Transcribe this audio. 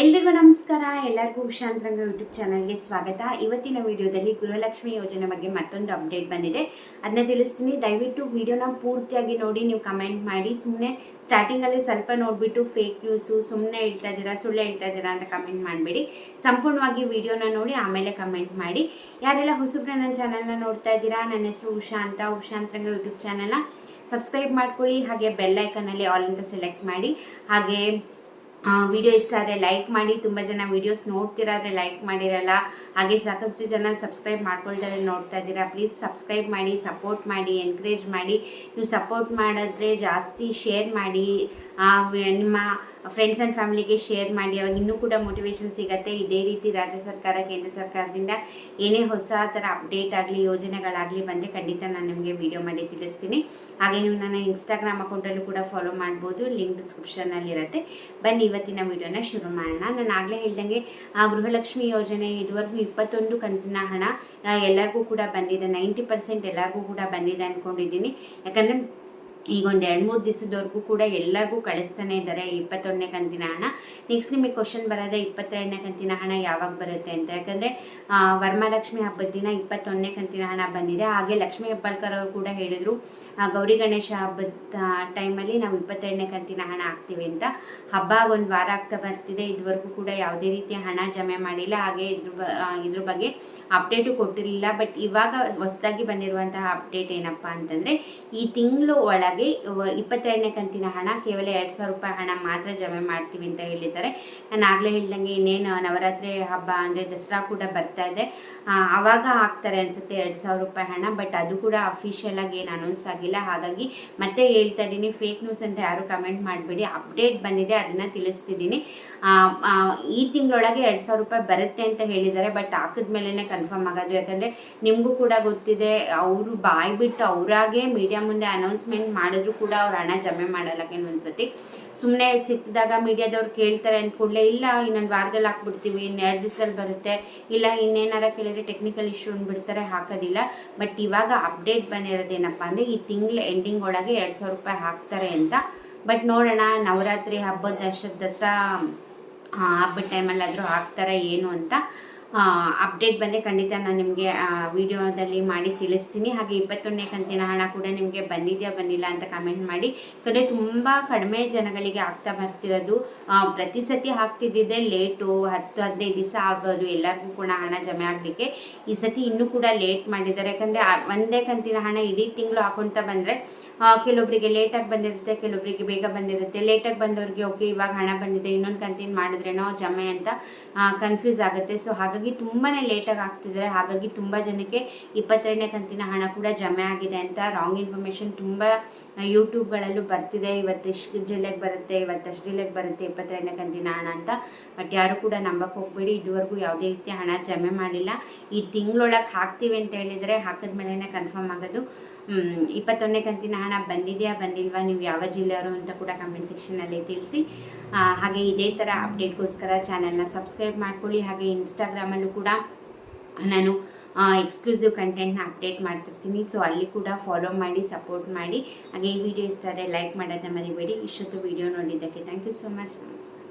ಎಲ್ರಿಗೂ ನಮಸ್ಕಾರ. ಎಲ್ಲರಿಗೂ ಉಷಾಂತರಂಗ ಯೂಟ್ಯೂಬ್ ಚಾನಲ್ಗೆ ಸ್ವಾಗತ. ಇವತ್ತಿನ ವಿಡಿಯೋದಲ್ಲಿ ಗೃಹಲಕ್ಷ್ಮಿ ಯೋಜನೆ ಬಗ್ಗೆ ಮತ್ತೊಂದು ಅಪ್ಡೇಟ್ ಬಂದಿದೆ. ಅದನ್ನ ತಿಳಿಸ್ತೀನಿ. ದಯವಿಟ್ಟು ವಿಡಿಯೋನ ಪೂರ್ತಿಯಾಗಿ ನೋಡಿ, ನೀವು ಕಮೆಂಟ್ ಮಾಡಿ. ಸುಮ್ಮನೆ ಸ್ಟಾರ್ಟಿಂಗಲ್ಲಿ ಸ್ವಲ್ಪ ನೋಡಿಬಿಟ್ಟು ಫೇಕ್ ನ್ಯೂಸು ಸುಮ್ಮನೆ ಹೇಳ್ತಾ ಇದ್ದೀರಾ, ಸುಳ್ಳು ಹೇಳ್ತಾ ಇದ್ದೀರಾ ಅಂತ ಕಮೆಂಟ್ ಮಾಡಬೇಡಿ. ಸಂಪೂರ್ಣವಾಗಿ ವಿಡಿಯೋನ ನೋಡಿ, ಆಮೇಲೆ ಕಮೆಂಟ್ ಮಾಡಿ. ಯಾರೆಲ್ಲ ಹೊಸಬ್ರೆ ನನ್ನ ಚಾನಲ್ನ ನೋಡ್ತಾ ಇದ್ದೀರಾ, ನನ್ನ ಹೆಸರು ಉಷಾ ಅಂತ ಉಷಾಂತರಂಗ ಯೂಟ್ಯೂಬ್ ಚಾನಲ್ನ ಸಬ್ಸ್ಕ್ರೈಬ್ ಮಾಡ್ಕೊಳ್ಳಿ. ಹಾಗೆ ಬೆಲ್ ಐಕನಲ್ಲಿ ಆಲ್ ಅಂತ ಸೆಲೆಕ್ಟ್ ಮಾಡಿ. ಹಾಗೆ ವಿಡಿಯೋ ಇಷ್ಟ ಆದರೆ ಲೈಕ್ ಮಾಡಿ, ತುಂಬ ಜನ ವಿಡಿಯೋಸ್ ನೋಡ್ತಿರಾದ್ರೆ ಲೈಕ್ ಮಾಡಿರಲ್ಲ. ಹಾಗೆ ಸಾಕಷ್ಟು ಜನ ಸಬ್ಸ್ಕ್ರೈಬ್ ಮಾಡ್ಕೊಳ್ತಾರೆ ನೋಡ್ತಾ ಇದ್ದೀರಾ. ಪ್ಲೀಸ್ ಸಬ್ಸ್ಕ್ರೈಬ್ ಮಾಡಿ ಸಪೋರ್ಟ್ ಮಾಡಿ ಎನ್ಕರೇಜ್ ಮಾಡಿ. ನೀವು ಸಪೋರ್ಟ್ ಮಾಡಿದ್ರೆ ಜಾಸ್ತಿ ಶೇರ್ ಮಾಡಿ ನಿಮ್ಮ ಫ್ರೆಂಡ್ಸ್ ಆ್ಯಂಡ್ ಫ್ಯಾಮಿಲಿಗೆ ಶೇರ್ ಮಾಡಿ, ಅವಾಗ ಇನ್ನೂ ಕೂಡ ಮೋಟಿವೇಶನ್ ಸಿಗತ್ತೆ. ಇದೇ ರೀತಿ ರಾಜ್ಯ ಸರ್ಕಾರ, ಕೇಂದ್ರ ಸರ್ಕಾರದಿಂದ ಏನೇ ಹೊಸ ಥರ ಅಪ್ಡೇಟ್ ಆಗಲಿ, ಯೋಜನೆಗಳಾಗಲಿ ಬಂದರೆ ಖಂಡಿತ ನಾನು ನಿಮಗೆ ವಿಡಿಯೋ ಮಾಡಿ ತಿಳಿಸ್ತೀನಿ. ಹಾಗೆ ನೀವು ನನ್ನ ಇನ್ಸ್ಟಾಗ್ರಾಮ್ ಅಕೌಂಟಲ್ಲೂ ಕೂಡ ಫಾಲೋ ಮಾಡ್ಬೋದು. ಲಿಂಕ್ ಡಿಸ್ಕ್ರಿಪ್ಷನಲ್ಲಿರುತ್ತೆ ಬನ್ನಿ, ಇವತ್ತಿನ ವಿಡಿಯೋನ ಶುರು ಮಾಡೋಣ. ನಾನು ಆಗಲೇ ಹೇಳ್ದಂಗೆ, ಆ ಗೃಹಲಕ್ಷ್ಮಿ ಯೋಜನೆ ಇದುವರೆಗೂ ಇಪ್ಪತ್ತೊಂದು ಕಂತಿನ ಹಣ ಎಲ್ಲರಿಗೂ ಕೂಡ ಬಂದಿದೆ. ನೈಂಟಿ ಪರ್ಸೆಂಟ್ ಎಲ್ಲರಿಗೂ ಕೂಡ ಬಂದಿದೆ ಅಂದ್ಕೊಂಡಿದ್ದೀನಿ ಯಾಕಂದರೆ ಈಗ ಒಂದು ಎರಡು ಮೂರು ದಿವಸದವರೆಗೂ ಕೂಡ ಎಲ್ಲರಿಗೂ ಕಳಿಸ್ತಾನೆ ಇದ್ದಾರೆ ಇಪ್ಪತ್ತೊಂದನೇ ಕಂತಿನ ಹಣ. ನೆಕ್ಸ್ಟ್ ನಿಮಗೆ ಕ್ವಶನ್ ಬರೋದೇ ಇಪ್ಪತ್ತೆರಡನೇ ಕಂತಿನ ಹಣ ಯಾವಾಗ ಬರುತ್ತೆ ಅಂತ. ಯಾಕಂದರೆ ವರಮಹಾಲಕ್ಷ್ಮಿ ಹಬ್ಬದ ದಿನ ಇಪ್ಪತ್ತೊಂದನೇ ಕಂತಿನ ಹಣ ಬಂದಿದೆ. ಹಾಗೆ ಲಕ್ಷ್ಮೀ ಹೆಬ್ಬಾಳ್ಕರ್ ಅವರು ಕೂಡ ಹೇಳಿದರು ಗೌರಿ ಗಣೇಶ ಹಬ್ಬದ ಟೈಮಲ್ಲಿ ನಾವು ಇಪ್ಪತ್ತೆರಡನೇ ಕಂತಿನ ಹಣ ಹಾಕ್ತೀವಿ ಅಂತ. ಹಬ್ಬ ಒಂದು ವಾರ ಆಗ್ತಾ ಬರ್ತಿದೆ. ಇದುವರೆಗೂ ಕೂಡ ಯಾವುದೇ ರೀತಿಯ ಹಣ ಜಮೆ ಮಾಡಿಲ್ಲ. ಹಾಗೆ ಇದ್ರ ಇದ್ರ ಬಗ್ಗೆ ಅಪ್ಡೇಟು ಕೊಟ್ಟಿರಲಿಲ್ಲ. ಬಟ್ ಇವಾಗ ಹೊಸದಾಗಿ ಬಂದಿರುವಂತಹ ಅಪ್ಡೇಟ್ ಏನಪ್ಪ ಅಂತಂದರೆ, ಈ ತಿಂಗಳು ಒಳಗೆ ವ- ಇಪ್ಪತ್ತೆರಡನೇ ಕಂತಿನ ಹಣ, ಕೇವಲ ಎರಡು ಸಾವಿರ ರೂಪಾಯಿ ಹಣ ಮಾತ್ರ ಜಮೆ ಮಾಡ್ತೀವಿ ಅಂತ ಹೇಳಿದ್ದಾರೆ. ನಾನು ಆಗಲೇ ಹೇಳ್ದಂಗೆ ಇನ್ನೇನು ನವರಾತ್ರಿ ಹಬ್ಬ ಅಂದರೆ ದಸರಾ ಕೂಡ ಬರ್ತಾ ಇದೆ. ಆವಾಗ ಹಾಕ್ತಾರೆ ಅನಿಸುತ್ತೆ ಎರಡು ಸಾವಿರ ರೂಪಾಯಿ ಹಣ, ಬಟ್ ಅದು ಕೂಡ ಅಫಿಷಿಯಲ್ ಆಗಿ ಏನು ಅನೌನ್ಸ್ ಆಗಿಲ್ಲ. ಹಾಗಾಗಿ ಮತ್ತೆ ಹೇಳ್ತಾ ಇದ್ದೀನಿ ಫೇಕ್ ನ್ಯೂಸ್ ಅಂತ ಯಾರು ಕಮೆಂಟ್ ಮಾಡಬೇಡಿ. ಅಪ್ಡೇಟ್ ಬಂದಿದೆ, ಅದನ್ನು ತಿಳಿಸ್ತಿದ್ದೀನಿ. ಈ ತಿಂಗಳೊಳಗೆ ಎರಡು ಸಾವಿರ ರೂಪಾಯಿ ಬರುತ್ತೆ ಅಂತ ಹೇಳಿದ್ದಾರೆ, ಬಟ್ ಹಾಕಿದ ಮೇಲೇ ಕನ್ಫರ್ಮ್ ಆಗೋದು. ಯಾಕಂದರೆ ನಿಮಗೂ ಕೂಡ ಗೊತ್ತಿದೆ, ಅವರು ಬಾಯಿ ಬಿಟ್ಟು ಅವರಾಗೆ ಮೀಡಿಯಾ ಮುಂದೆ ಅನೌನ್ಸ್ಮೆಂಟ್ ಮಾಡಿದ್ರು ಕೂಡ ಅವ್ರು ಹಣ ಜಮೆ ಮಾಡಲ್ಲ ಕೆಲವೊಂದ್ಸತಿ ಸುಮ್ಮನೆ ಸಿಕ್ಕಿದಾಗ ಮೀಡಿಯಾದವ್ರು ಕೇಳ್ತಾರೆ ಅಂದ ಕೂಡಲೇ, ಇಲ್ಲ, ಇನ್ನೊಂದು ವಾರದಲ್ಲಿ ಹಾಕ್ಬಿಡ್ತೀವಿ ಇನ್ನೆರಡು ದಿವಸದಲ್ಲಿ ಬರುತ್ತೆ. ಇಲ್ಲ, ಇನ್ನೇನಾರ ಕೇಳಿದ್ರೆ ಟೆಕ್ನಿಕಲ್ ಇಶ್ಯೂ ಅಂದ್ಬಿಡ್ತಾರೆ ಹಾಕೋದಿಲ್ಲ. ಬಟ್ ಇವಾಗ ಅಪ್ಡೇಟ್ ಬಂದಿರೋದೇನಪ್ಪ ಅಂದರೆ, ಈ ತಿಂಗಳ ಎಂಡಿಂಗ್ ಒಳಗೆ ಎರಡು ಸಾವಿರ ರೂಪಾಯಿ ಹಾಕ್ತಾರೆ ಅಂತ. ಬಟ್ ನೋಡೋಣ, ನವರಾತ್ರಿ ಹಬ್ಬದ ದಸರಾ ಹಬ್ಬದ ಟೈಮಲ್ಲಾದರೂ ಹಾಕ್ತಾರೆ, ಏನು ಅಂತ. ಅಪ್ಡೇಟ್ ಬಂದರೆ ಖಂಡಿತ ನಾನು ನಿಮಗೆ ವಿಡಿಯೋದಲ್ಲಿ ಮಾಡಿ ತಿಳಿಸ್ತೀನಿ. ಹಾಗೆ ಇಪ್ಪತ್ತೊಂದನೇ ಕಂತಿನ ಹಣ ಕೂಡ ನಿಮಗೆ ಬಂದಿದೆಯಾ, ಬಂದಿಲ್ಲ ಅಂತ ಕಮೆಂಟ್ ಮಾಡಿ. ಯಾಕಂದರೆ ತುಂಬ ಕಡಿಮೆ ಜನಗಳಿಗೆ ಆಗ್ತಾ ಬರ್ತಿರೋದು. ಪ್ರತಿ ಸತಿ ಹಾಕ್ತಿದ್ದಿದ್ದೆ ಲೇಟು ಹತ್ತು, ಹದಿನೈದು ದಿವಸ ಆಗೋದು, ಎಲ್ಲರಿಗೂ ಕೂಡ ಹಣ ಜಮೆ ಆಗಲಿಕ್ಕೆ. ಈ ಸತಿ ಇನ್ನೂ ಕೂಡ ಲೇಟ್ ಮಾಡಿದ್ದಾರೆ. ಯಾಕಂದರೆ ಒಂದೇ ಕಂತಿನ ಹಣ ಇಡೀ ತಿಂಗಳು ಹಾಕೊಳ್ತಾ ಬಂದರೆ ಕೆಲವೊಬ್ಬರಿಗೆ ಲೇಟಾಗಿ ಬಂದಿರುತ್ತೆ ಕೆಲವೊಬ್ಬರಿಗೆ ಬೇಗ ಬಂದಿರುತ್ತೆ. ಲೇಟಾಗಿ ಬಂದವ್ರಿಗೆ ಓಕೆ ಇವಾಗ ಹಣ ಬಂದಿದೆ, ಇನ್ನೊಂದು ಕಂತಿನ ಮಾಡಿದ್ರೇನೋ ಜಮೆ ಅಂತ ಕನ್ಫ್ಯೂಸ್ ಆಗುತ್ತೆ. ಸೊ ಹಾಗಾಗಿ ತುಂಬಾ ಲೇಟಾಗಿ ಆಗ್ತಿದ್ದಾರೆ ಹಾಗಾಗಿ ತುಂಬ ಜನಕ್ಕೆ ಇಪ್ಪತ್ತೆರಡನೇ ಕಂತಿನ ಹಣ ಕೂಡ ಜಮೆ ಆಗಿದೆ ಅಂತ ರಾಂಗ್ ಇನ್ಫಾರ್ಮೇಷನ್ ತುಂಬ ಯೂಟ್ಯೂಬ್ಗಳಲ್ಲೂ ಬರ್ತಿದೆ. ಇವತ್ತೆಷ್ಟು ಜಿಲ್ಲೆಗೆ ಬರುತ್ತೆ ಇವತ್ತಷ್ಟು ಜಿಲ್ಲೆಗೆ ಬರುತ್ತೆ ಇಪ್ಪತ್ತೆರಡನೇ ಕಂತಿನ ಹಣ ಅಂತ. ಬಟ್ ಯಾರು ಕೂಡ ನಂಬಕ್ಕೆ ಹೋಗ್ಬೇಡಿ. ಇದುವರೆಗೂ ಯಾವುದೇ ರೀತಿಯ ಹಣ ಜಮೆ ಮಾಡಿಲ್ಲ. ಈ ತಿಂಗಳೊಳಗೆ ಹಾಕ್ತೀವಿ ಅಂತ ಹೇಳಿದರೆ ಹಾಕಿದ್ಮೇಲೆ ಮೇಲೇ ಕನ್ಫರ್ಮ್ ಆಗೋದು. ಇಪ್ಪತ್ತೊಂದನೇ ಕಂತಿನ ಹಣ ಬಂದಿದೆಯಾ, ಬಂದಿಲ್ವಾ, ನೀವು ಯಾವ ಜಿಲ್ಲೆಯವರು ಅಂತ ಕೂಡ ಕಮೆಂಟ್ ಸೆಕ್ಷನಲ್ಲಿ ತಿಳಿಸಿ. ಹಾಗೆ ಇದೇ ಥರ ಅಪ್ಡೇಟ್ಗೋಸ್ಕರ ಚಾನಲ್ನ ಸಬ್ಸ್ಕ್ರೈಬ್ ಮಾಡ್ಕೊಳ್ಳಿ. ಹಾಗೆ ಇನ್ಸ್ಟಾಗ್ರಾಮಲ್ಲೂ ಕೂಡ ನಾನು ಎಕ್ಸ್ಕ್ಲೂಸಿವ್ ಕಂಟೆಂಟ್ನ ಅಪ್ಡೇಟ್ ಮಾಡ್ತಿರ್ತೀನಿ. ಸೊ ಅಲ್ಲಿ ಕೂಡ ಫಾಲೋ ಮಾಡಿ ಸಪೋರ್ಟ್ ಮಾಡಿ. ಹಾಗೆ ಈ ವಿಡಿಯೋ ಇಷ್ಟ ಆದರೆ ಲೈಕ್ ಮಾಡೋದನ್ನ ಮರಿಬೇಡಿ. ಇಷ್ಟೊತ್ತು ವಿಡಿಯೋ ನೋಡಿದ್ದಕ್ಕೆ ಥ್ಯಾಂಕ್ ಯು ಸೊ ಮಚ್ ನಮಸ್ಕಾರ.